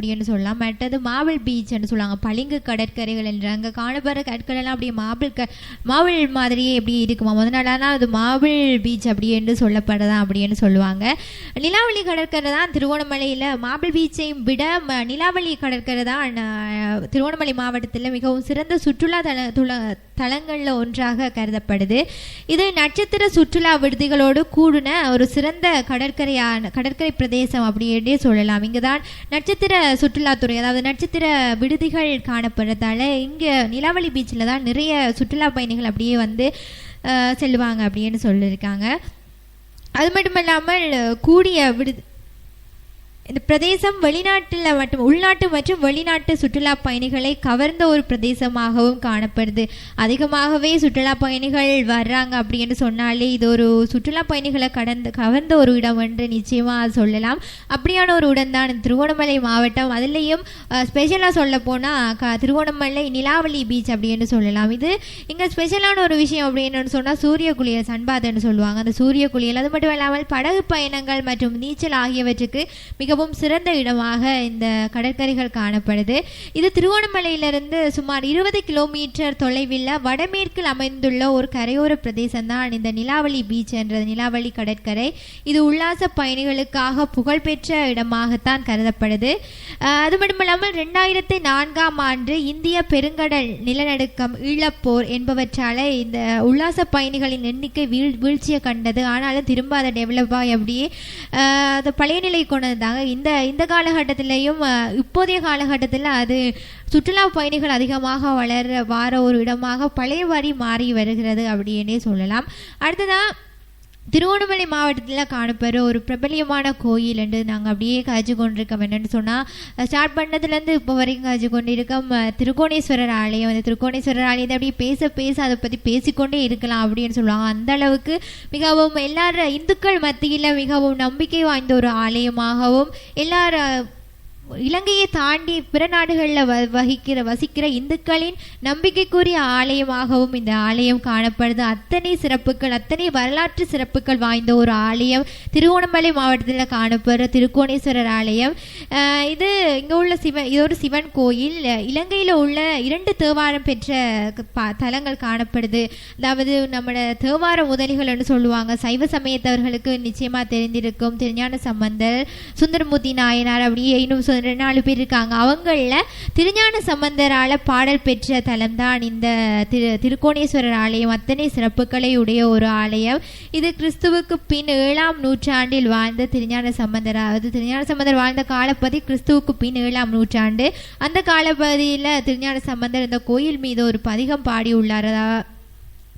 அப்படின்னு சொல்லலாம். மற்றது மாவல் பீச்னு சொல்லுவாங்க பளிங்கு கடற்கரைகள் என்று. அங்கே காணப்படுற கடற்கரைலாம் அப்படியே மாபிள் க மாவல் மாதிரியே எப்படி இருக்குமா? முதல் நாளானா அது மாவல் பீச் அப்படின்னு சொல்லப்படுதான் சொல்லப்படுறதா அப்படின்னு சொல்லுவாங்க. நிலாவளி கடற்கரை தான் திருவோணமலையில் மாபிள் பீச்சையும் விட ம- நிலாவளி கடற்கரை தான் திருவோணமலை மாவட்டத்தில் மிகவும் சிறந்த சுற்றுலா தல துல தலங்களில் ஒன்றாக கருதப்படுது. இது நட்சத்திர சுற்றுலா விடுதிகளோடு கூடின ஒரு சிறந்த கடற்கரையான கடற்கரை பிரதேசம் அப்படின்னே சொல்லலாம். இங்கே தான் நட்சத்திர சுற்றுலாத்துறை அதாவது நட்சத்திர விடுதிகள் காணப்படுறதால இங்கே நிலாவளி பீச்சில் தான் நிறைய சுற்றுலா பயணிகள் அப்படியே வந்து அஹ், செல்லுவாங்க அப்படின்னு சொல்லியிருக்காங்க. அது மட்டும் இல்லாமல் கூடிய விடு இந்த பிரதேசம் வெளிநாட்டில் மற்றும் உள்நாட்டு மற்றும் வெளிநாட்டு சுற்றுலா பயணிகளை கவர்ந்த ஒரு பிரதேசமாகவும் காணப்படுது. அதிகமாகவே சுற்றுலா பயணிகள் வர்றாங்க அப்படின்னு சொன்னாலே இது ஒரு சுற்றுலா பயணிகளை கடந்த கவர்ந்த ஒரு இடம் என்று நிச்சயமாக சொல்லலாம். அப்படியான ஒரு இடம் தான் இந்த திருவோணமலை மாவட்டம். அதுலேயும் ஸ்பெஷலாக சொல்ல போனால் க திருவோணமலை நிலாவளி பீச் அப்படின்னு சொல்லலாம். இது இங்கே ஸ்பெஷலான ஒரு விஷயம் அப்படின்னு சொன்னால் சூரிய குளியல் சன்பாதன்னு சொல்லுவாங்க. அந்த சூரிய குளியல் அது மட்டும் இல்லாமல் படகு பயணங்கள் மற்றும் நீச்சல் ஆகியவற்றுக்கு மிகவும் சிறந்த இடமாக இந்த கடற்கரைகள் காணப்படுது. இது திருவோணமலையிலிருந்து சுமார் இருபது கிலோமீட்டர் தொலைவில் வடமேற்கில் அமைந்துள்ள ஒரு கரையோர பிரதேசம் தான் இந்த நிலாவளி பீச் என்ற நிலாவளி கடற்கரை. இது உல்லாச பயணிகளுக்காக புகழ்பெற்ற இடமாகத்தான் கருதப்படுது. அது மட்டும் இல்லாமல் ரெண்டாயிரத்தி நான்காம் ஆண்டு இந்திய பெருங்கடல் நிலநடுக்கம் ஈழப்போர் என்பவற்றால் இந்த உல்லாச பயணிகளின் எண்ணிக்கை வீழ் வீழ்ச்சியை கண்டது. ஆனாலும் திரும்ப அதை டெவலப் ஆகி அப்படியே அதை அது பழைய நிலை கொண்டதாக இந்த இந்த காலகட்டத்திலையும் இப்போதைய காலகட்டத்தில் அது சுற்றுலா பயணிகள் அதிகமாக வளர வார ஒரு இடமாக பழைய மாறி வருகிறது அப்படின்னே சொல்லலாம். அடுத்ததாக திருவண்ணாமலை மாவட்டத்தில் காணப்படுற ஒரு பிரபலியமான கோயில் என்று நாங்கள் அப்படியே காய்ச்சி கொண்டிருக்கோம். என்னென்னு சொன்னால் ஸ்டார்ட் பண்ணதுலேருந்து இப்போ வரைக்கும் காய்ச்சி கொண்டிருக்கோம். திருக்கோணேஸ்வரர் ஆலயம். அந்த திருக்கோணேஸ்வரர் ஆலயத்தை அப்படியே பேச பேச அதை பற்றி பேசிக்கொண்டே இருக்கலாம் அப்படின்னு சொல்லுவாங்க. அந்த அளவுக்கு மிகவும் எல்லார இந்துக்கள் மத்தியில் மிகவும் நம்பிக்கை வாய்ந்த ஒரு ஆலயமாகவும் எல்லார இலங்கையை தாண்டி பிற நாடுகளில் வ வகிக்கிற வசிக்கிற இந்துக்களின் நம்பிக்கைக்குரிய ஆலயமாகவும் இந்த ஆலயம் காணப்படுது. அத்தனை சிறப்புகள் அத்தனை வரலாற்று சிறப்புகள் வாய்ந்த ஒரு ஆலயம். திருவோணமலை மாவட்டத்தில் காணப்படுற திருக்கோணேஸ்வரர் ஆலயம். இது இங்கே உள்ள சிவன் இது ஒரு சிவன் கோயில். இலங்கையில் உள்ள இரண்டு தேவாரம் பெற்ற தலங்கள் காணப்படுது. அதாவது நம்மளோட தேவார முதலிகள்னு சொல்லுவாங்க. சைவ சமயத்தவர்களுக்கு நிச்சயமாக தெரிந்திருக்கும் திருஞான சம்பந்தர் சுந்தரமூர்த்தி நாயனார் அப்படியே இன்னும் ரெண்டு நாலு பேர் இருக்காங்க. அவங்களில் திருஞான சம்பந்தரால பாடல் பெற்ற தலம் தான் இந்த திரு திருக்கோணேஸ்வரர் ஆலயம். அத்தனை சிறப்புகளை உடைய ஒரு ஆலயம். இது கிறிஸ்துவுக்கு பின் ஏழாம் நூற்றாண்டில் வாழ்ந்த திருஞான சம்பந்தர் அதாவது திருஞான சம்பந்தர் வாழ்ந்த காலப்பதி கிறிஸ்துவுக்கு பின் ஏழாம் நூற்றாண்டு. அந்த காலப்பகுதியில் திருஞான சம்பந்தர் இந்த கோயில் மீது ஒரு பதிகம் பாடியுள்ளார்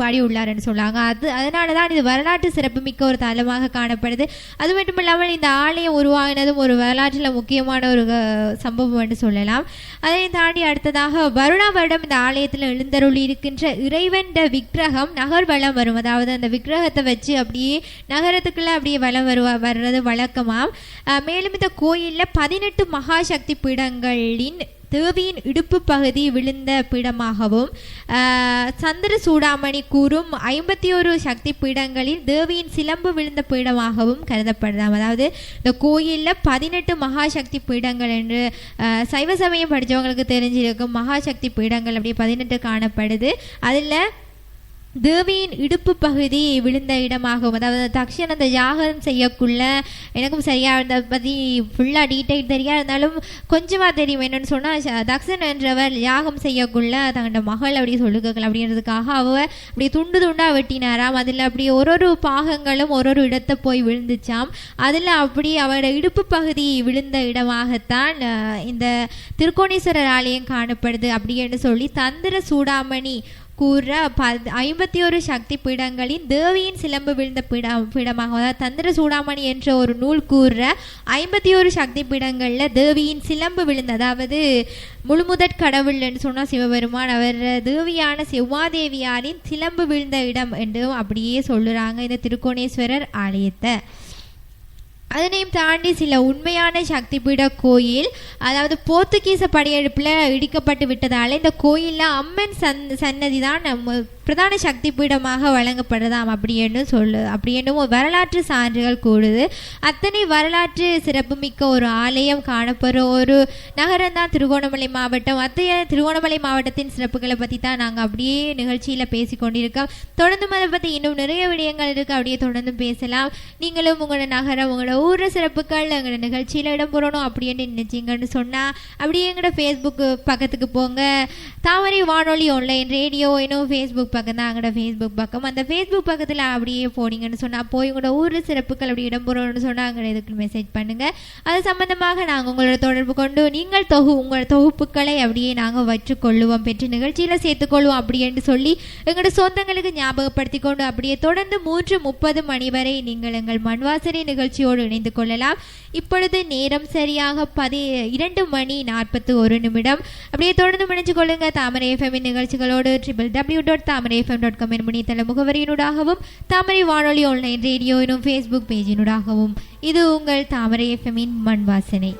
பாடியுள்ளார் என்று சொல்லுவாங்க அது அதனால தான் இது வரலாற்று சிறப்புமிக்க ஒரு தலமாக காணப்படுது. அது மட்டும் இல்லாமல் இந்த ஆலயம் உருவாகினதும் ஒரு வரலாற்றில் முக்கியமான ஒரு சம்பவம் என்று சொல்லலாம். அதை தாண்டி அடுத்ததாக வருணா வருடம் இந்த ஆலயத்தில் எழுந்தருள் இருக்கின்ற இறைவன் விக்கிரகம் நகர் வளம் வரும். அதாவது அந்த விக்கிரகத்தை வச்சு அப்படியே நகரத்துக்குள்ள அப்படியே வலம் வருவா வர்றது வழக்கமாம். மேலும் இந்த கோயிலில் பதினெட்டு மகாசக்தி பீடங்களின் தேவியின் இடுப்பு பகுதி விழுந்த பீடமாகவும் ஆஹ், சந்திர சூடாமணி கூறும் ஐம்பத்தி ஒரு சக்தி பீடங்களில் தேவியின் சிலம்பு விழுந்த பீடமாகவும் கருதப்படுதாம் அதாவது இந்த கோயிலில் பதினெட்டு மகாசக்தி பீடங்கள் என்று சைவ சமயம் படித்தவங்களுக்கு தெரிஞ்சிருக்கும் மகாசக்தி பீடங்கள் அப்படியே பதினெட்டு காணப்படுது. அதில் தேவியின் இடுப்பு பகுதி விழுந்த இடமாகும் அதாவது தக்ஷன் அந்த யாகம் செய்யக்குள்ள எனக்கும் சரியா இருந்த பற்றி ஃபுல்லாக டீட்டெயில் தெரியாது இருந்தாலும் கொஞ்சமாக தெரியும் என்னன்னு சொன்னால் தக்ஷன் என்றவர் யாகம் செய்யக்குள்ள தன்னோட மகள் அப்படி சொல்லுக்கலாம் அப்படின்றதுக்காக அவ அப்படி துண்டு துண்டாக வெட்டினாராம். அதில் அப்படி ஒரு ஒரு பாகங்களும் ஒரு ஒரு இடத்தை போய் விழுந்துச்சாம். அதில் அப்படி அவரோட இடுப்பு பகுதி விழுந்த இடமாகத்தான் இந்த திருக்கோணேஸ்வரர் ஆலயம் காணப்படுது அப்படின்னு சொல்லி தந்திர சூடாமணி கூற ப ஐம்பத்தி ஒரு சக்தி பீடங்களின் தேவியின் சிலம்பு விழுந்த பீடம் பீடமாக அதாவது தந்திர சூடாமணி என்ற ஒரு நூல் கூறுற ஐம்பத்தி ஒரு சக்தி பீடங்களில் தேவியின் சிலம்பு விழுந்த அதாவது முழுமுதற் கடவுள்னு சொன்னால் சிவபெருமான் அவர் தேவியான செவ்வாதேவியாரின் சிலம்பு விழுந்த இடம் என்றும் அப்படியே சொல்லுறாங்க இந்த திருக்கோணேஸ்வரர் ஆலயத்தை. அதனையும் தாண்டி சில உண்மையான சக்தி பீட கோயில் அதாவது போர்த்துகீச படையெடுப்பில் இடிக்கப்பட்டு விட்டதால இந்த கோயிலில் அம்மன் சன் சன்னதி தான் நம்ம பிரதான சக்தி பீடமாக வழங்கப்படுதாம் அப்படின்னு சொல்லு அப்படி என்னும் வரலாற்று சான்றுகள் கூடுது. அத்தனை வரலாற்று சிறப்புமிக்க ஒரு ஆலயம் காணப்படுற ஒரு நகரம் தான் திருகோணமலை மாவட்டம். அத்தைய திருகோணமலை மாவட்டத்தின் சிறப்புகளை பற்றி தான் நாங்கள் அப்படியே நிகழ்ச்சியில் பேசி கொண்டிருக்கோம். தொடர்ந்து அதை பற்றி இன்னும் நிறைய விடயங்கள் இருக்குது அப்படியே தொடர்ந்து பேசலாம். நீங்களும் உங்களோட நகரம் உங்களோட ஊர் சிறப்புகள் எங்களோட நிகழ்ச்சியில் இடம் போடணும் அப்படின்னு நினைச்சிங்கன்னு சொன்னால் அப்படியே எங்களோட ஃபேஸ்புக் பக்கத்துக்கு போங்க. தாமரை வானொலி ஆன்லைன் ரேடியோ இன்னும் ஃபேஸ்புக் பக்கம் தான் எங்களோட ஃபேஸ்புக் பக்கம். அந்த ஃபேஸ்புக் பக்கத்தில் அப்படியே போனீங்கன்னு சொன்னால் போய் உங்களோட ஊர் சிறப்புகள் அப்படி இடம்பெறணும்னு சொன்னால் எங்களை இதுக்கு மெசேஜ் பண்ணுங்கள் அது சம்பந்தமாக நாங்கள் உங்களோட தொடர்பு கொண்டு நீங்கள் தொகு உங்கள் தொகுப்புகளை அப்படியே நாங்கள் வச்சுக்கொள்ளுவோம் பெற்று நிகழ்ச்சியில் சேர்த்துக்கொள்வோம் அப்படின்னு சொல்லி எங்களோட சொந்தங்களுக்கு ஞாபகப்படுத்தி கொண்டு அப்படியே தொடர்ந்து மூன்று முப்பது மணி வரை நீங்கள் எங்கள் மண்வாசனை நிகழ்ச்சியோடு இணைந்து கொள்ளலாம். இப்பொழுது நேரம் சரியாக பதி இரண்டு மணி நாற்பத்து ஒரு நிமிடம். அப்படியே தொடர்ந்து முடிஞ்சு கொள்ளுங்க. Thamarai FM நிகழ்ச்சிகளோடு triple W dot Thamarai FM dot com என்பிணையதள முகவரியினூடாகவும் தாமரை வானொலி ஆன்லைன் ரேடியோ எனும் ஃபேஸ்புக் பேஜினூடாகவும் இது உங்கள் தாமரை எஃப்எம்மின் மண் வாசனை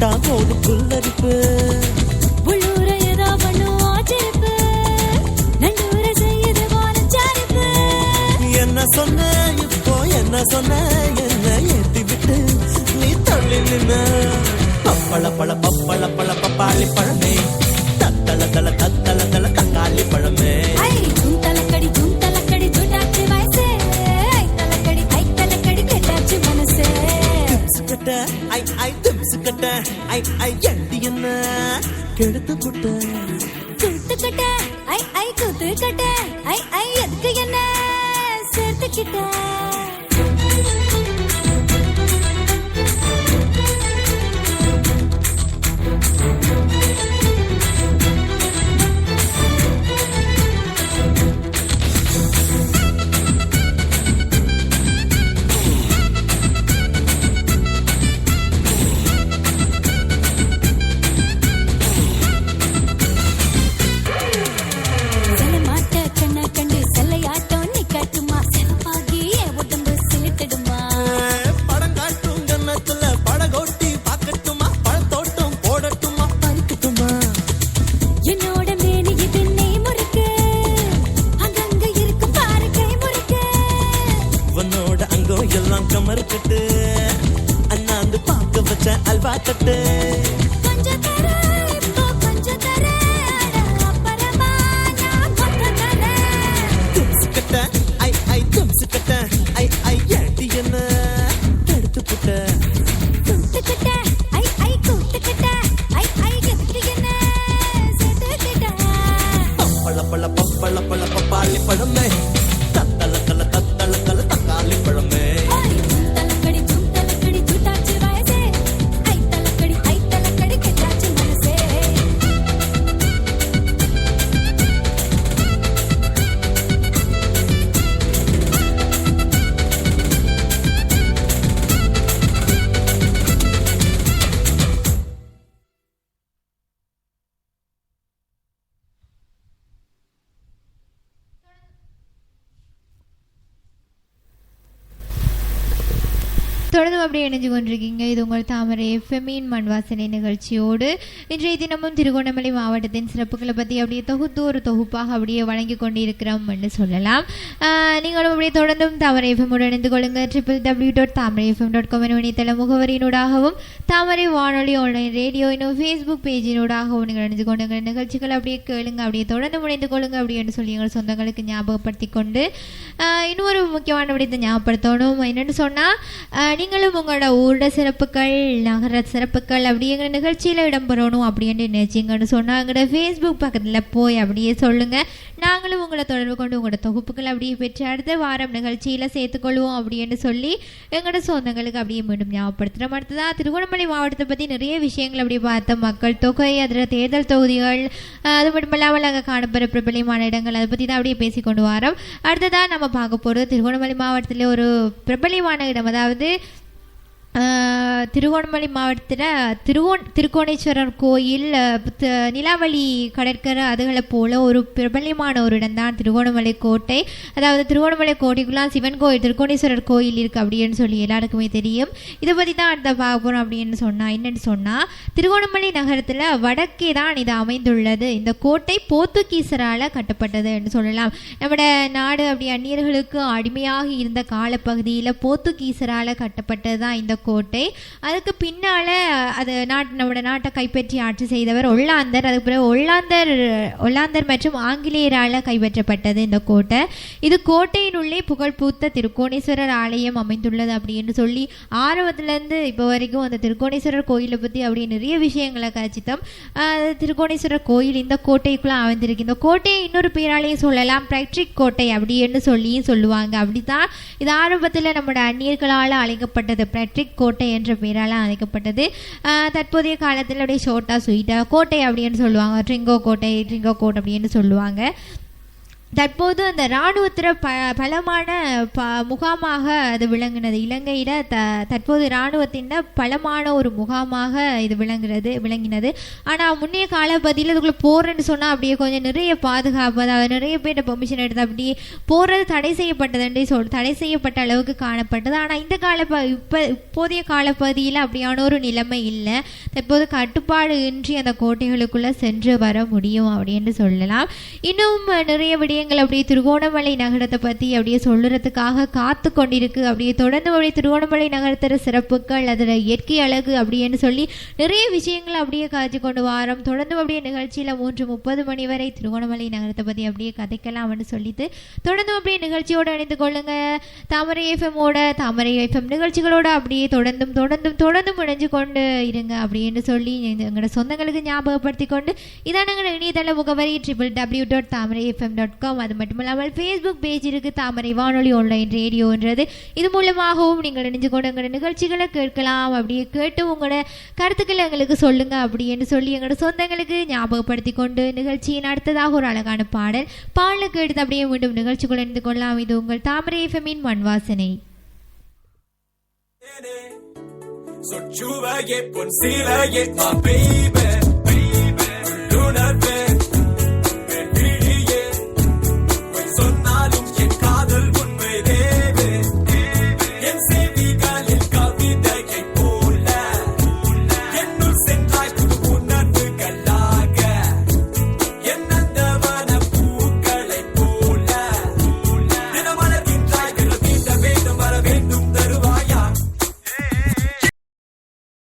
தொட்டா போது புல்லரிப்பு உள்ளூர ஏதோ பண்ணும் ஆச்சரிப்பு நல்லூர செய்யுது வாரச்சாரிப்பு என்ன சொன்ன? இப்போ என்ன சொன்ன? என்ன ஏத்தி விட்டு நீ தள்ளி நின்ன. பப்பள பழ பப்பள பழ பப்பாளி பழமே. தத்தள தல தத்தள தல ஐ ஐ எண்டி என்ன? கெடுத்து புட்ட கூத்துக்கிட்ட ஐ ஐ கூத்துக்கிட்ட ஐ ஐ எதுக்கு என்ன? சேர்த்துக்கிட்ட. தும்சுக்கட்ட ஐ ஐ தும்சுக்கட்ட ஐ ஐ ஏட்டி என்ன? கெடுத்து புட்ட. கூத்துக்கிட்ட ஐ ஐ கூத்துக்கிட்ட ஐ ஐ எப்படி என்ன? செத்துக்கிட்ட பப்பள பழ பப்பள பழ பப்பாளி பழமே. தொடர்ந்து அப்படியே இணைஞ்சு கொண்டிருக்கீங்க. இது உங்கள் தாமரை எஃப்எம்இன் மண் வாசனை நிகழ்ச்சியோடு இன்றைய தினமும் திருகோணமலை மாவட்டத்தின் சிறப்புகளை பற்றி அப்படியே தொகுத்து ஒரு தொகுப்பாக அப்படியே வழங்கி கொண்டிருக்கிறோம் என்று சொல்லலாம். ஆஹ் நீங்களும் அப்படியே தொடர்ந்தும் தாமரை எஃப்எம்மோடு இணைந்து கொள்ளுங்க. Triple W dot Thamarai FM dot com இணையதள முகவரியினூடாகவும் தாமரை வானொலி ஆன்லைன் ரேடியோ இன்னும் ஃபேஸ்புக் பேஜினூடாகவும் நீங்கள் இணைந்து கொண்டு நிகழ்ச்சிகள் அப்படியே கேளுங்க அப்படியே தொடர்ந்து முடிந்து கொள்ளுங்க அப்படின்னு சொல்லி எங்கள் சொந்தங்களுக்கு ஞாபகப்படுத்தி கொண்டு இன்னொரு முக்கியமான விடயத்தை ஞாபகப்படுத்தணும். என்னென்னு சொன்னால் நீங்களும் உங்களோட ஊரோட சிறப்புகள் நகர சிறப்புகள் அப்படிங்கிற எங்கள் நிகழ்ச்சியில் இடம்பெறணும் அப்படின்னு நினைச்சிங்கன்னு சொன்னால் ஃபேஸ்புக் பக்கத்தில் போய் அப்படியே சொல்லுங்கள் நாங்களும் உங்களை தொடர்பு கொண்டு உங்களோட தொகுப்புகள் அப்படியே பெற்று அடுத்த வாரம் நிகழ்ச்சியில் சேர்த்துக்கொள்வோம் அப்படின்னு சொல்லி எங்களோட சொந்தங்களுக்கு அப்படியே மீண்டும் ஞாபகப்படுத்துகிறோம் அடுத்ததாக திருகோணமலை மாவட்டத்தை பற்றி நிறைய விஷயங்கள் அப்படியே பார்த்த மக்கள் தொகை அதில் தேர்தல் தொகுதிகள் அது மட்டும் இல்லாமல் அங்கே காணப்படுற பிரபலமான இடங்கள் அதை பற்றி தான் அப்படியே பேசி கொண்டு வரோம். அடுத்ததாக நம்ம பார்க்க போகிறது திருகோணமலை மாவட்டத்தில் ஒரு பிரபலமான இடம். அதாவது திருகோணமலை மாவட்டத்தில் திருவோண் திருக்கோணேஸ்வரர் கோயில் நிலாவளி கடற்கரை அதுகளை போல ஒரு பிரபல்யமான ஒரு இடம் தான் திருகோணமலை கோட்டை. அதாவது திருகோணமலை கோட்டைக்குலாம் சிவன் கோயில் திருக்கோணேஸ்வரர் கோயில் இருக்குது அப்படின்னு சொல்லி எல்லாருக்குமே தெரியும். இதை பற்றி தான் அடுத்த பார்க்க போகிறோம் அப்படின்னு சொன்னால் என்னென்னு சொன்னால் திருகோணமலை நகரத்தில் வடக்கே தான் இது அமைந்துள்ளது. இந்த கோட்டை போர்த்துகீசரால் கட்டப்பட்டது என்று சொல்லலாம். நம்மட நாடு அப்படி அந்நியர்களுக்கு அடிமையாக இருந்த காலப்பகுதியில் போர்த்துகீசரால் கட்டப்பட்டது தான் இந்த கோட்டை. அதுக்கு பின்னால் அது நாட் நம்மளோட நாட்டை கைப்பற்றி ஆட்சி செய்தவர் ஒல்லாந்தர். அதுக்கு பிறகு ஒல்லாந்தர் ஒல்லாந்தர் மற்றும் ஆங்கிலேயரால் கைப்பற்றப்பட்டது இந்த கோட்டை. இது கோட்டையினுள்ளே புகழ்பூத்த திருக்கோணேஸ்வரர் ஆலயம் அமைந்துள்ளது அப்படின்னு சொல்லி ஆரம்பத்துலேருந்து இப்போ வரைக்கும் அந்த திருக்கோணேஸ்வரர் கோயிலை பற்றி அப்படி நிறைய விஷயங்களை கரைச்சித்தோம் திருக்கோணேஸ்வரர் கோயில் இந்த கோட்டைக்குள்ளே அமைந்திருக்கு. இந்த கோட்டையை இன்னொரு பேராலையும் சொல்லலாம் பிரைட்ரிக் கோட்டை அப்படின்னு சொல்லியும் சொல்லுவாங்க. அப்படித்தான் இது ஆரம்பத்தில் நம்மளோட அந்நியர்களால் அழைக்கப்பட்டது. பிரைட்ரிக் கோட்டை என்ற பெயரால் அழைக்கப்பட்டது. ஆஹ் தற்போதைய காலத்தில் அப்படியே ஷோட்டா ஸ்வீட்டா கோட்டை அப்படின்னு சொல்லுவாங்க. ட்ரிங்கோ கோட்டை ட்ரிங்கோ கோட் அப்படின்னு சொல்லுவாங்க. தற்போது அந்த இராணுவத்தில் ப பலமான ப முகாமாக அது விளங்கினது. இலங்கையில் த தற்போது இராணுவத்தின் பலமான ஒரு முகாமாக இது விளங்குறது விளங்கினது. ஆனால் முன்னைய காலப்பகுதியில் இதுக்குள்ளே போகிறேன்னு சொன்னால் அப்படியே கொஞ்சம் நிறைய பாதுகாப்பு அதாவது நிறைய பேர் பெர்மிஷன் எடுத்து அப்படியே போகிறது தடை செய்யப்பட்டதுன்றே சொல் தடை செய்யப்பட்ட அளவுக்கு காணப்பட்டது. ஆனால் இந்த கால ப இப்போ இப்போதைய காலப்பகுதியில் அப்படியான ஒரு நிலைமை இல்லை. தற்போது கட்டுப்பாடு இன்றி அந்த கோட்டைகளுக்குள்ளே சென்று வர முடியும் அப்படின்னு சொல்லலாம். இன்னும் நிறைய காரியங்கள் அப்படியே திருகோணமலை நகரத்தை பற்றி அப்படியே சொல்லுறதுக்காக காத்து கொண்டிருக்கு. அப்படியே தொடர்ந்து அப்படியே திருகோணமலை நகரத்துற சிறப்புகள் அதில் இயற்கை அழகு அப்படின்னு சொல்லி நிறைய விஷயங்களை அப்படியே காய்ச்சி கொண்டு வாரம். தொடர்ந்து அப்படியே நிகழ்ச்சியில் மூன்று முப்பது மணி வரை திருகோணமலை நகரத்தை பற்றி அப்படியே கதைக்கலாம்னு சொல்லிட்டு தொடர்ந்து அப்படியே நிகழ்ச்சியோடு இணைந்து கொள்ளுங்க. தாமரை எஃப்எம்மோட தாமரை எஃப்எம் நிகழ்ச்சிகளோட அப்படியே தொடர்ந்தும் தொடர்ந்தும் தொடர்ந்தும் இணைஞ்சு கொண்டு இருங்க அப்படின்னு சொல்லி எங்களோட சொந்தங்களுக்கு ஞாபகப்படுத்தி கொண்டு இதான் எங்களோட இணையதள முகவரி triple W dot Thamarai FM dot com அது மட்டும் இல்லாமல் ஃபேஸ்புக் பேஜ் இருக்குது தாமரை வானொலி ஆன்லைன் ரேடியோன்றது இது மூலமாகவும் நீங்கள் இணைஞ்சு கொண்டு எங்களோட நிகழ்ச்சிகளை கேட்கலாம். அப்படியே கேட்டு உங்களோட கருத்துக்களை எங்களுக்கு சொல்லுங்க. அப்படின்னு சொல்லி எங்களோட சொந்தங்களுக்கு ஞாபகப்படுத்தி கொண்டு நிகழ்ச்சியின் அடுத்ததாக ஒரு அழகான பாடல் பாடலுக்கு எடுத்து அப்படியே மீண்டும் நிகழ்ச்சிக்குள் இணைந்து கொள்ளலாம். இது உங்கள் தாமரை எஃப்எம்மின் மண் வாசனை சொற்சுவையே பொன் சீலையே மா baby